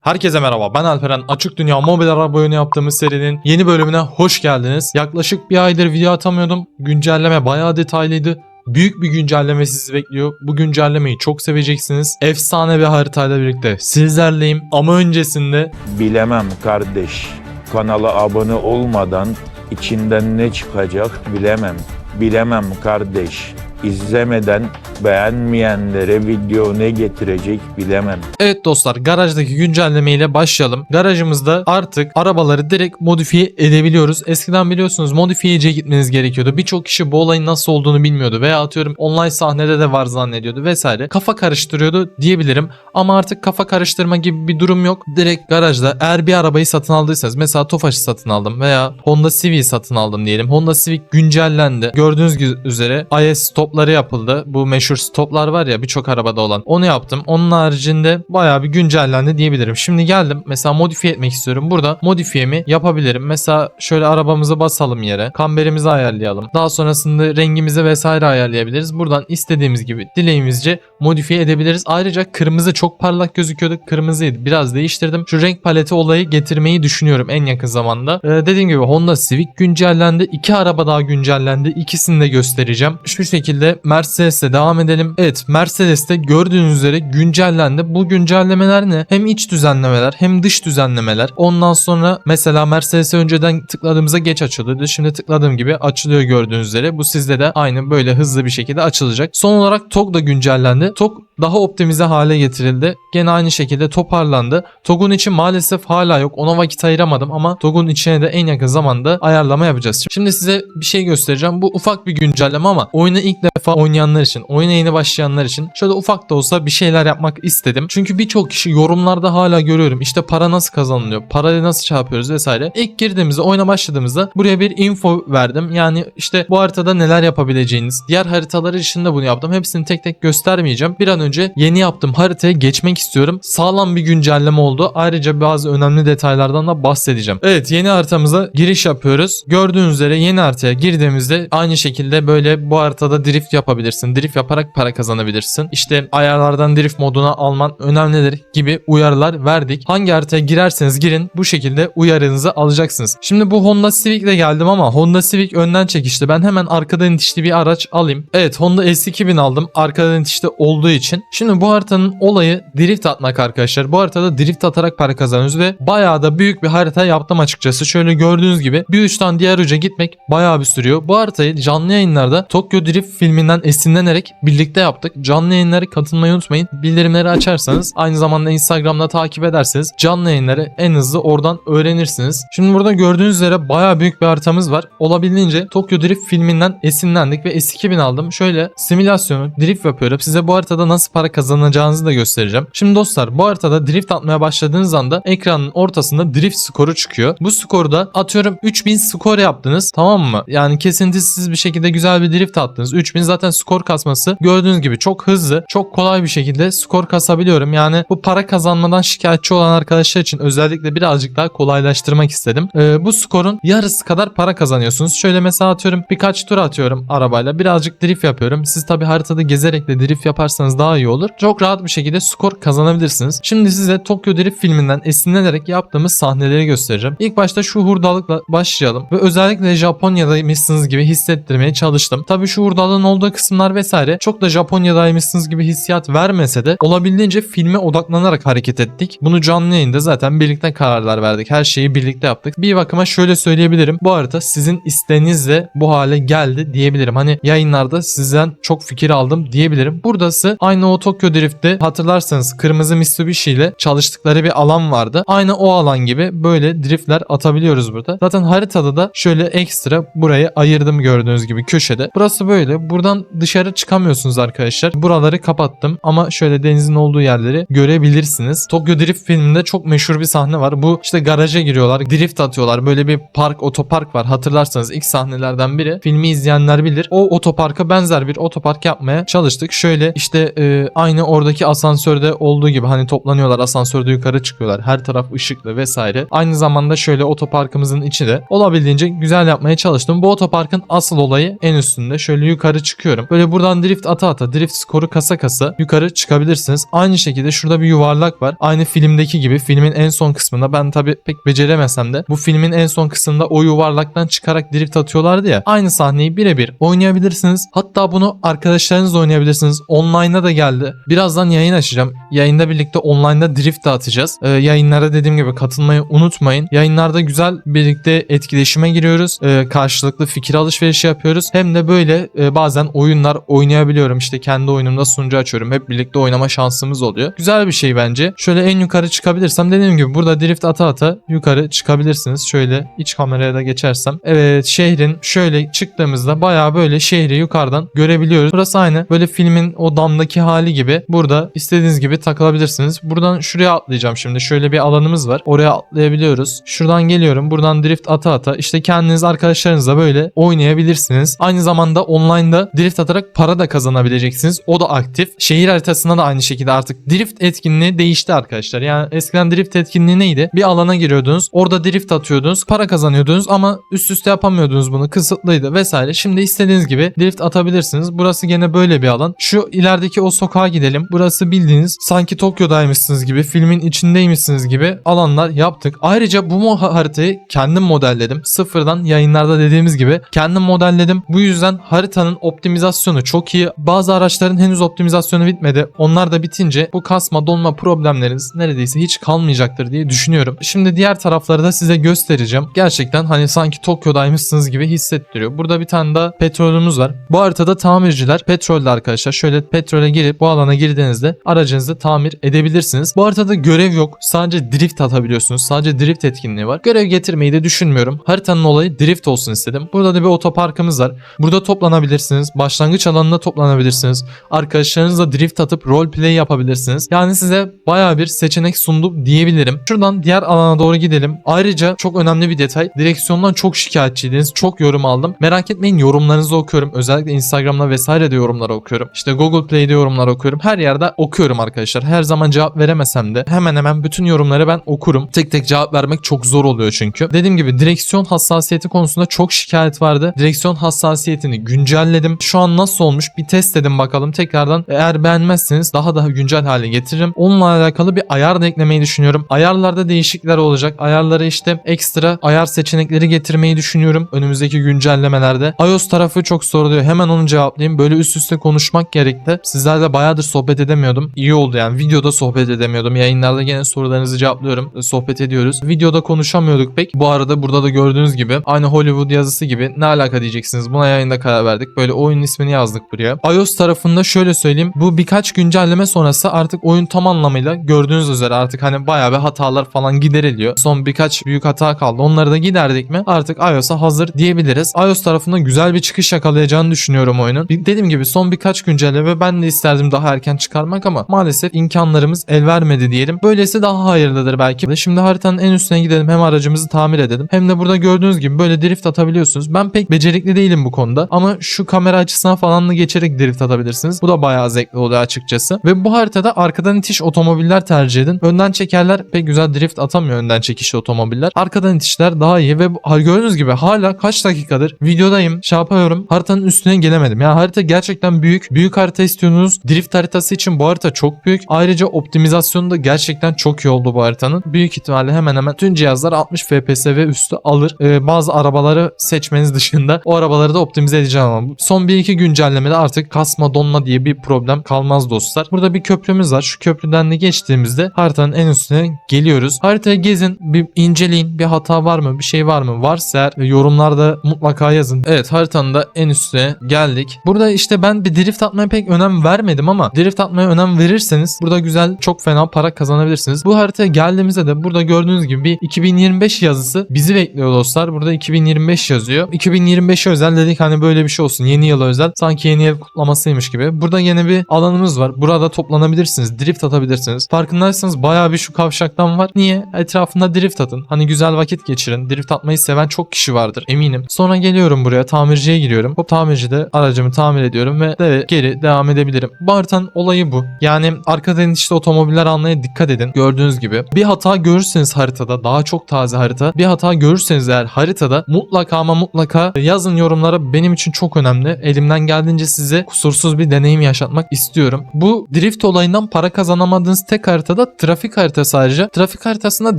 Herkese merhaba ben Alperen Açık Dünya mobil araba oyunu yaptığımız serinin yeni bölümüne hoş geldiniz. Yaklaşık bir aydır video atamıyordum. Güncelleme bayağı detaylıydı. Büyük bir güncelleme sizi bekliyor. Bu güncellemeyi çok seveceksiniz. Efsane bir haritayla birlikte sizlerleyim. Ama öncesinde Bilemem kardeş. Kanala abone olmadan içinden ne çıkacak bilemem. Bilemem kardeş. İzlemeden beğenmeyenlere video ne getirecek bilemem. Evet dostlar garajdaki güncelleme ile başlayalım. Garajımızda artık arabaları direkt modifiye edebiliyoruz. Eskiden biliyorsunuz modifiyeciye gitmeniz gerekiyordu. Birçok kişi bu olayın nasıl olduğunu bilmiyordu veya atıyorum online sahnede de var zannediyordu vesaire. Kafa karıştırıyordu diyebilirim. Ama artık kafa karıştırma gibi bir durum yok. Direkt garajda eğer bir arabayı satın aldıysanız mesela Tofaş'ı satın aldım veya Honda Civic'i satın aldım diyelim. Honda Civic güncellendi. Gördüğünüz üzere IS stopları yapıldı. Bu meşhur stoplar var ya birçok arabada olan. Onu yaptım. Onun haricinde bayağı bir güncellendi diyebilirim. Şimdi geldim. Mesela modifiye etmek istiyorum. Burada modifiyemi yapabilirim. Mesela şöyle arabamızı basalım yere. Kamberimizi ayarlayalım. Daha sonrasında rengimizi vesaire ayarlayabiliriz. Buradan istediğimiz gibi dileğimizce modifiye edebiliriz. Ayrıca kırmızı çok parlak gözüküyordu. Kırmızıydı. Biraz değiştirdim. Şu renk paleti olayı getirmeyi düşünüyorum en yakın zamanda. Ee, dediğim gibi Honda Civic güncellendi. İki araba daha güncellendi. İkisini de göstereceğim. Şu şekilde Mercedes'le devam edelim. Evet Mercedes'te gördüğünüz üzere güncellendi. Bu güncellemeler ne? Hem iç düzenlemeler hem dış düzenlemeler. Ondan sonra mesela Mercedes'e önceden tıkladığımızda geç açılıyordu. Şimdi tıkladığım gibi açılıyor gördüğünüz üzere. Bu sizde de aynı böyle hızlı bir şekilde açılacak. Son olarak TOG da güncellendi. TOG daha optimize hale getirildi. Gene aynı şekilde toparlandı. TOG'un için maalesef hala yok. Ona vakit ayıramadım ama TOG'un içine de en yakın zamanda ayarlama yapacağız. Şimdi size bir şey göstereceğim. Bu ufak bir güncelleme ama oyunu ilk defa oynayanlar için, oyuna yeni başlayanlar için şöyle ufak da olsa bir şeyler yapmak istedim. Çünkü birçok kişi yorumlarda hala görüyorum. İşte para nasıl kazanılıyor, parayı nasıl şey yapıyoruz vesaire. İlk girdiğimizde, oyuna başladığımızda buraya bir info verdim. Yani işte bu haritada neler yapabileceğiniz. Diğer haritalar için de bunu yaptım. Hepsini tek tek göstermeyeceğim. Bir an önce yeni yaptığım haritaya geçmek istiyorum. Sağlam bir güncelleme oldu. Ayrıca bazı önemli detaylardan da bahsedeceğim. Evet yeni haritamıza giriş yapıyoruz. Gördüğünüz üzere yeni haritaya girdiğimizde aynı şekilde böyle bu haritada drift yapabilirsin. Drift yaparak para kazanabilirsin. İşte ayarlardan drift moduna alman önemlidir gibi uyarılar verdik. Hangi haritaya girerseniz girin bu şekilde uyarınızı alacaksınız. Şimdi bu Honda Civic ile geldim ama Honda Civic önden çekişti. Ben hemen arkadan itişli bir araç alayım. Evet Honda S2000 aldım arkadan itişli olduğu için. Şimdi bu haritanın olayı drift atmak arkadaşlar. Bu haritada drift atarak para kazanıyoruz ve bayağı da büyük bir harita yaptım açıkçası. Şöyle gördüğünüz gibi bir uçtan diğer uca gitmek bayağı bir sürüyor. Bu haritayı canlı yayınlarda Tokyo Drift filminden esinlenerek birlikte yaptık. Canlı yayınlara katılmayı unutmayın. Bildirimleri açarsanız aynı zamanda Instagram'da takip ederseniz canlı yayınları en hızlı oradan öğrenirsiniz. Şimdi burada gördüğünüz üzere bayağı büyük bir haritamız var. Olabildiğince Tokyo Drift filminden esinlendik ve S2000 aldım. Şöyle simülasyonu drift yapıyorum. Size bu haritada nasıl para kazanacağınızı da göstereceğim. Şimdi dostlar bu haritada drift atmaya başladığınız anda ekranın ortasında drift skoru çıkıyor. Bu skoru da atıyorum 3000 skor yaptınız tamam mı? Yani kesintisiz bir şekilde güzel bir drift attınız. 3000 zaten skor kasması gördüğünüz gibi çok hızlı, çok kolay bir şekilde skor kasabiliyorum. Yani bu para kazanmadan şikayetçi olan arkadaşlar için özellikle birazcık daha kolaylaştırmak istedim. Ee, bu skorun yarısı kadar para kazanıyorsunuz. Şöyle mesela atıyorum birkaç tur atıyorum arabayla. Birazcık drift yapıyorum. Siz tabi haritada gezerek de drift yaparsanız daha iyi olur. Çok rahat bir şekilde skor kazanabilirsiniz. Şimdi size Tokyo Drift filminden esinlenerek yaptığımız sahneleri göstereceğim. İlk başta şu hurdalıkla başlayalım ve özellikle Japonya'daymışsınız gibi hissettirmeye çalıştım. Tabi şu hurdalığın olduğu kısımlar vesaire çok da Japonya'daymışsınız gibi hissiyat vermese de olabildiğince filme odaklanarak hareket ettik. Bunu canlı yayında zaten birlikte kararlar verdik. Her şeyi birlikte yaptık. Bir bakıma şöyle söyleyebilirim. Bu arada sizin isteğinizle bu hale geldi diyebilirim. Hani yayınlarda sizden çok fikir aldım diyebilirim. Buradası aynı o Tokyo Drift'te hatırlarsanız kırmızı Mitsubishi ile çalıştıkları bir alan vardı. Aynı o alan gibi böyle driftler atabiliyoruz burada. Zaten haritada da şöyle ekstra burayı ayırdım gördüğünüz gibi köşede. Burası böyle. Buradan dışarı çıkamıyorsunuz arkadaşlar. Buraları kapattım ama şöyle denizin olduğu yerleri görebilirsiniz. Tokyo Drift filminde çok meşhur bir sahne var. Bu işte garaja giriyorlar. Drift atıyorlar. Böyle bir park, otopark var. Hatırlarsanız ilk sahnelerden biri. Filmi izleyenler bilir. O otoparka benzer bir otopark yapmaya çalıştık. Şöyle işte e, e, aynı oradaki asansörde olduğu gibi hani toplanıyorlar asansörde yukarı çıkıyorlar. Her taraf ışıklı vesaire. Aynı zamanda şöyle otoparkımızın içi de olabildiğince güzel yapmaya çalıştım. Bu otoparkın asıl olayı en üstünde. Şöyle yukarı çıkıyorum. Böyle buradan drift ata ata drift skoru kasa kasa yukarı çıkabilirsiniz. Aynı şekilde şurada bir yuvarlak var. Aynı filmdeki gibi filmin en son kısmında ben tabi pek beceremesem de bu filmin en son kısmında o yuvarlaktan çıkarak drift atıyorlardı ya. Aynı sahneyi birebir oynayabilirsiniz. Hatta bunu arkadaşlarınızla oynayabilirsiniz. Online'a da geldi. Birazdan yayın açacağım. Yayında birlikte online'da drift de atacağız. Ee, yayınlara dediğim gibi katılmayı unutmayın. Yayınlarda güzel birlikte etkileşime giriyoruz. Ee, karşılıklı fikir alışverişi yapıyoruz. Hem de böyle e, bazen oyunlar oynayabiliyorum. İşte kendi oyunumda sunucu açıyorum. Hep birlikte oynama şansımız oluyor. Güzel bir şey bence. Şöyle en yukarı çıkabilirsem dediğim gibi burada drift ata ata yukarı çıkabilirsiniz. Şöyle iç kameraya da geçersem. Evet şehrin şöyle çıktığımızda bayağı böyle şehri yukarıdan görebiliyoruz. Burası aynı böyle filmin o damdaki hali gibi. Burada istediğiniz gibi takılabilirsiniz. Buradan şuraya atlayacağım şimdi. Şöyle bir alanımız var. Oraya atlayabiliyoruz. Şuradan geliyorum. Buradan drift ata ata işte kendiniz arkadaşlarınızla böyle oynayabilirsiniz. Aynı zamanda online'da drift atarak para da kazanabileceksiniz. O da aktif. Şehir haritasında da aynı şekilde artık drift etkinliği değişti arkadaşlar. Yani eskiden drift etkinliği neydi? Bir alana giriyordunuz. Orada drift atıyordunuz. Para kazanıyordunuz ama üst üste yapamıyordunuz bunu. Kısıtlıydı vesaire. Şimdi istediğiniz gibi drift atabilirsiniz. Burası gene böyle bir alan. Şu ilerideki o sokağa gidelim. Burası bildiğiniz sanki Tokyo'daymışsınız gibi, filmin içindeymişsiniz gibi alanlar yaptık. Ayrıca bu haritayı kendim modelledim. Sıfırdan yayınlarda dediğimiz gibi kendim modelledim. Bu yüzden haritanın optimizasyonu çok iyi. Bazı araçların henüz optimizasyonu bitmedi. Onlar da bitince bu kasma donma problemleriniz neredeyse hiç kalmayacaktır diye düşünüyorum. Şimdi diğer tarafları da size göstereceğim. Gerçekten hani sanki Tokyo'daymışsınız gibi hissettiriyor. Burada bir tane daha petrolümüz var. Bu haritada tamirciler petrolde arkadaşlar. Şöyle petrole girip bu alana girdiğinizde aracınızı tamir edebilirsiniz. Bu haritada görev yok. Sadece drift atabiliyorsunuz. Sadece drift etkinliği var. Görev getirmeyi de düşünmüyorum. Haritanın olayı drift olsun istedim. Burada da bir otoparkımız var. Burada toplanabilirsiniz. Başlangıç alanında toplanabilirsiniz. Arkadaşlarınızla drift atıp roleplay yapabilirsiniz. Yani size baya bir seçenek sundum diyebilirim. Şuradan diğer alana doğru gidelim. Ayrıca çok önemli bir detay. Direksiyondan çok şikayetçiydiniz. Çok yorum aldım. Merak etmeyin yorumlarınızı okuyorum. Özellikle Instagram'da vesaire de yorumlar okuyorum. İşte Google Play'de yorumlar okuyorum. Her yerde okuyorum arkadaşlar. Her zaman cevap veremesem de hemen hemen bütün yorumları ben okurum. Tek tek cevap vermek çok zor oluyor çünkü. Dediğim gibi direksiyon hassasiyeti konusunda çok şikayet vardı. Direksiyon hassasiyetini güncelledim. Şu an nasıl olmuş bir test edin bakalım. Tekrardan eğer beğenmezseniz daha daha güncel hale getiririm. Onunla alakalı bir ayar da eklemeyi düşünüyorum. Ayarlarda değişiklikler olacak. Ayarlara işte ekstra ayar seçenekleri getirmeyi düşünüyorum önümüzdeki güncellemelerde. iOS tarafı çok soruluyor. Hemen onu cevaplayayım. Böyle üst üste konuşmak gerekti. Sizlerle bayağıdır sohbet edemiyordum. İyi oldu yani. Videoda sohbet edemiyordum. Yayınlarda gene sorularınızı cevaplıyorum. E, Sohbet ediyoruz. Videoda konuşamıyorduk pek. Bu arada burada da gördüğünüz gibi aynı Hollywood yazısı gibi ne alaka diyeceksiniz. Buna yayında karar verdik. Böyle oyunun ismini yazdık buraya. iOS tarafında şöyle söyleyeyim. Bu birkaç güncelleme sonrası artık oyun tam anlamıyla gördüğünüz üzere artık hani bayağı bir hatalar falan gideriliyor. Son birkaç büyük hata kaldı. Onları da giderdik mi artık iOS'a hazır diyebiliriz. iOS tarafında güzel bir çıkış yakalayacağını düşünüyorum oyunun. Dediğim gibi son birkaç güncelleme ben de isterdim daha erken çıkarmak ama maalesef imkanlarımız el vermedi diyelim. Böylesi daha hayırlıdır belki. Şimdi haritanın en üstüne gidelim hem aracımızı tamir edelim hem de burada gördüğünüz gibi böyle drift atabiliyorsunuz. Ben pek becerikli değilim bu konuda ama şu kamera açısına falan da geçerek drift atabilirsiniz. Bu da bayağı zevkli oluyor açıkçası. Ve bu haritada arkadan itiş otomobiller tercih edin. Önden çekerler pek güzel drift atamıyor önden çekişli otomobiller. Arkadan itişler daha iyi ve gördüğünüz gibi hala kaç dakikadır videodayım şey yapıyorum haritanın üstüne gelemedim. Yani harita gerçekten büyük. Büyük harita istiyorsunuz. Drift haritası için bu harita çok büyük. Ayrıca optimizasyonu da gerçekten çok iyi oldu bu haritanın. Büyük ihtimalle hemen hemen tüm cihazlar 60 FPS ve üstü alır. Ee, bazı arabaları seçmeniz dışında o arabaları da optimize edeceğim ama son 1-2 güncellemede artık kasma donma diye bir problem kalmaz dostlar. Burada bir köprümüz var. Şu köprüden de geçtiğimizde haritanın en üstüne geliyoruz. Haritayı gezin, bir inceleyin. Bir hata var mı? Bir şey var mı? Varsa eğer yorumlarda mutlaka yazın. Evet haritanın da en üstüne geldik. Burada işte ben bir drift atmaya pek önem vermedim ama drift atmaya önem verirseniz burada güzel çok fena para kazanabilirsiniz. Bu haritaya geldiğimizde de burada gördüğünüz gibi bir 2025 yazısı bizi bekliyor dostlar. Burada 2025 yazıyor. 2025 özel dedik hani böyle bir şey olsun. Yeni yıla özel. Sanki yeni yıl kutlamasıymış gibi. Burada yine bir alanımız var. Burada toplanabilirsiniz. Drift atabilirsiniz. Farkındaysanız bayağı bir şu kavşaktan var. Niye? Etrafında drift atın. Hani güzel vakit geçirin. Drift atmayı seven çok kişi vardır eminim. Sonra geliyorum buraya tamirciye giriyorum. O tamircide aracımı tamir ediyorum ve geri devam edebilirim. Bu haritanın olayı bu. Yani arkadan işte otomobiller almaya dikkat edin. Gördüğünüz gibi. Bir hata görürseniz haritada daha çok taze harita. Bir hata görürseniz eğer haritada mutlaka ama mutlaka yazın yorumlara benim için çok önemli. Elimden geldiğince size kusursuz bir deneyim yaşatmak istiyorum. Bu drift olayından para kazanamadığınız tek haritada trafik haritası ayrıca. Trafik haritasında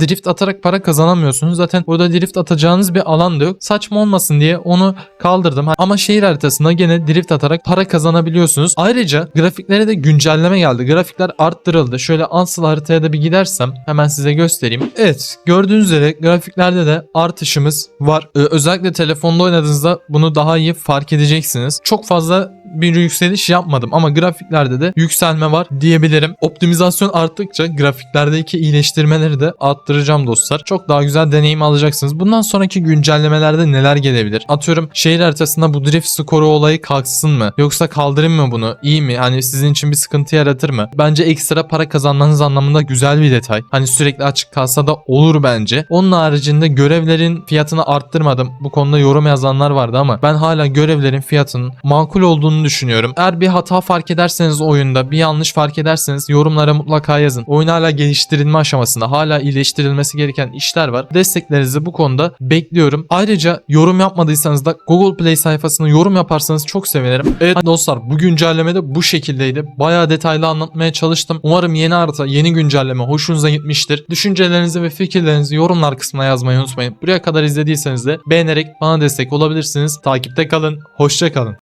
drift atarak para kazanamıyorsunuz. Zaten burada drift atacağınız bir alan da yok. Saçma olmasın diye onu kaldırdım. Ama şehir haritasında gene drift atarak para kazanabiliyorsunuz. Ayrıca grafiklere de güncelleme geldi. Grafikler arttırıldı. Şöyle Ansel haritaya da bir gidersem hemen size göstereyim. Evet gördüğünüz üzere grafiklerde de artışımız var. Ee, özellikle telefonda oynadığınızda bunu daha iyi fark edeceksiniz. Çok fazla bir yükseliş yapmadım ama grafiklerde de yükselme var diyebilirim. Optimizasyon arttıkça grafiklerdeki iyileştirmeleri de arttıracağım dostlar. Çok daha güzel deneyim alacaksınız. Bundan sonraki güncellemelerde neler gelebilir? Atıyorum şehir haritasında bu drift skoru olayı kalksın mı? Yoksa kaldırayım mı bunu? İyi mi? Hani sizin için bir sıkıntı yaratır mı? Bence ekstra para kazanmanız anlamında güzel bir detay. Hani sürekli açık kalsa da olur bence. Onun haricinde görevlerin fiyatını arttırmadım. Bu konuda yorum yazanlar vardı ama ben hala görevlerin fiyatının makul olduğunu düşünüyorum. Eğer bir hata fark ederseniz oyunda, bir yanlış fark ederseniz yorumlara mutlaka yazın. Oyun hala geliştirilme aşamasında. Hala iyileştirilmesi gereken işler var. Desteklerinizi bu konuda bekliyorum. Ayrıca yorum yapmadıysanız da Google Play sayfasına yorum yaparsanız çok sevinirim. Evet dostlar bu güncelleme de bu şekildeydi. Bayağı detaylı anlatmaya çalıştım. Umarım yeni harita, yeni güncelleme hoşunuza gitmiştir. Düşüncelerinizi ve fikirlerinizi yorumlar kısmına yazmayı unutmayın. Buraya kadar izlediyseniz de beğenerek bana destek olabilirsiniz. Takipte kalın. Hoşça kalın.